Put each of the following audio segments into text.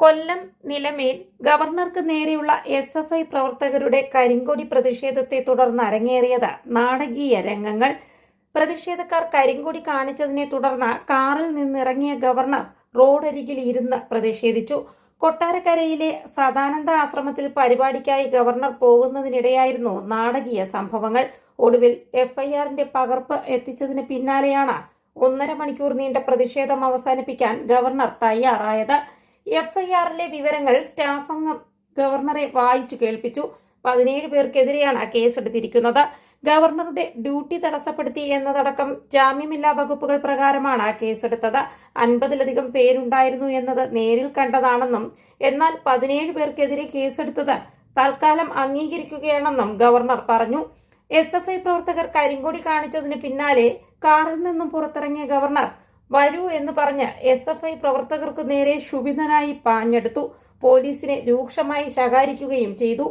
കൊല്ലം നിലമേൽ ഗവർണർക്ക് നേരെയുള്ള S F I പ്രവർത്തകരുടെ കരിങ്കൊടി പ്രതിഷേധത്തെ തുടർന്ന് അരങ്ങേറിയത് നാടകീയ രംഗങ്ങൾ. പ്രതിഷേധക്കാർ കരിങ്കൊടി കാണിച്ചതിനെ തുടർന്ന് കാറിൽ നിന്നിറങ്ങിയ ഗവർണർ റോഡരികിൽ ഇരുന്ന് പ്രതിഷേധിച്ചു. കൊട്ടാരക്കരയിലെ സദാനന്ദ ആശ്രമത്തിൽ പരിപാടിക്കായി ഗവർണർ പോകുന്നതിനിടെയായിരുന്നു നാടകീയ സംഭവങ്ങൾ. ഒടുവിൽ എഫ്ഐആറിന്റെ പകർപ്പ് എത്തിച്ചതിന് പിന്നാലെയാണ് ഒന്നര മണിക്കൂർ നീണ്ട പ്രതിഷേധം അവസാനിപ്പിക്കാൻ ഗവർണർ തയ്യാറായത്. എഫ്ഐആറിലെ വിവരങ്ങൾ സ്റ്റാഫ് അംഗം ഗവർണറെ വായിച്ചു കേൾപ്പിച്ചു. പതിനേഴ് പേർക്കെതിരെയാണ് കേസെടുത്തിരിക്കുന്നത്. ഗവർണറുടെ ഡ്യൂട്ടി തടസ്സപ്പെടുത്തി എന്നതടക്കം ജാമ്യമില്ലാ വകുപ്പുകൾ പ്രകാരമാണ് കേസെടുത്തത്. അൻപതിലധികം പേരുണ്ടായിരുന്നു എന്നത് നേരിൽ കണ്ടതാണെന്നും എന്നാൽ പതിനേഴ് പേർക്കെതിരെ കേസെടുത്തത് തൽക്കാലം അംഗീകരിക്കുകയാണെന്നും ഗവർണർ പറഞ്ഞു. എസ് എഫ് ഐ പ്രവർത്തകർ കരിങ്കൊടി കാണിച്ചതിന് പിന്നാലെ കാറിൽ നിന്നും പുറത്തിറങ്ങിയ ഗവർണർ വരൂ എന്ന് പറഞ്ഞ് എസ് എഫ് ഐ പ്രവർത്തകർക്കു നേരെ ശുഭിതനായി പാഞ്ഞെടുത്തു. പോലീസിനെ രൂക്ഷമായി ശകാരിക്കുകയും ചെയ്തു.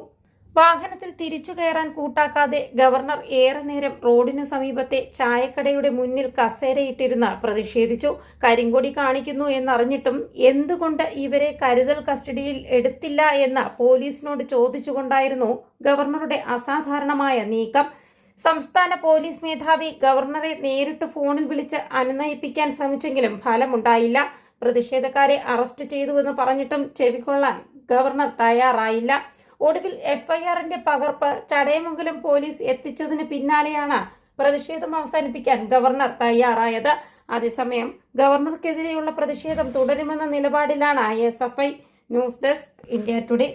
വാഹനത്തിൽ തിരിച്ചു കയറാൻ കൂട്ടാക്കാതെ ഗവർണർ ഏറെ നേരം റോഡിനു സമീപത്തെ ചായക്കടയുടെ മുന്നിൽ കസേരയിട്ടിരുന്ന് പ്രതിഷേധിച്ചു. കരിങ്കൊടി കാണിക്കുന്നു എന്നറിഞ്ഞിട്ടും എന്തുകൊണ്ട് ഇവരെ കരുതൽ കസ്റ്റഡിയിൽ എടുത്തില്ല എന്ന് പോലീസിനോട് ചോദിച്ചുകൊണ്ടായിരുന്നു ഗവർണറുടെ അസാധാരണമായ നീക്കം. സംസ്ഥാന പോലീസ് മേധാവി ഗവർണറെ നേരിട്ട് ഫോണിൽ വിളിച്ച് അനുനയിപ്പിക്കാൻ ശ്രമിച്ചെങ്കിലും ഫലമുണ്ടായില്ല. പ്രതിഷേധക്കാരെ അറസ്റ്റ് ചെയ്തുവെന്ന് പറഞ്ഞിട്ടും ചെവിക്കൊള്ളാൻ ഗവർണർ തയ്യാറായില്ല. ഒടുവിൽ എഫ്ഐആറിന്റെ പകർപ്പ് ചടയമംഗലം പോലീസ് എത്തിച്ചതിന് പിന്നാലെയാണ് പ്രതിഷേധം അവസാനിപ്പിക്കാൻ ഗവർണർ തയ്യാറായത്. അതേസമയം ഗവർണർക്കെതിരെയുള്ള പ്രതിഷേധം തുടരുമെന്ന നിലപാടിലാണ് S F I. News desk India today.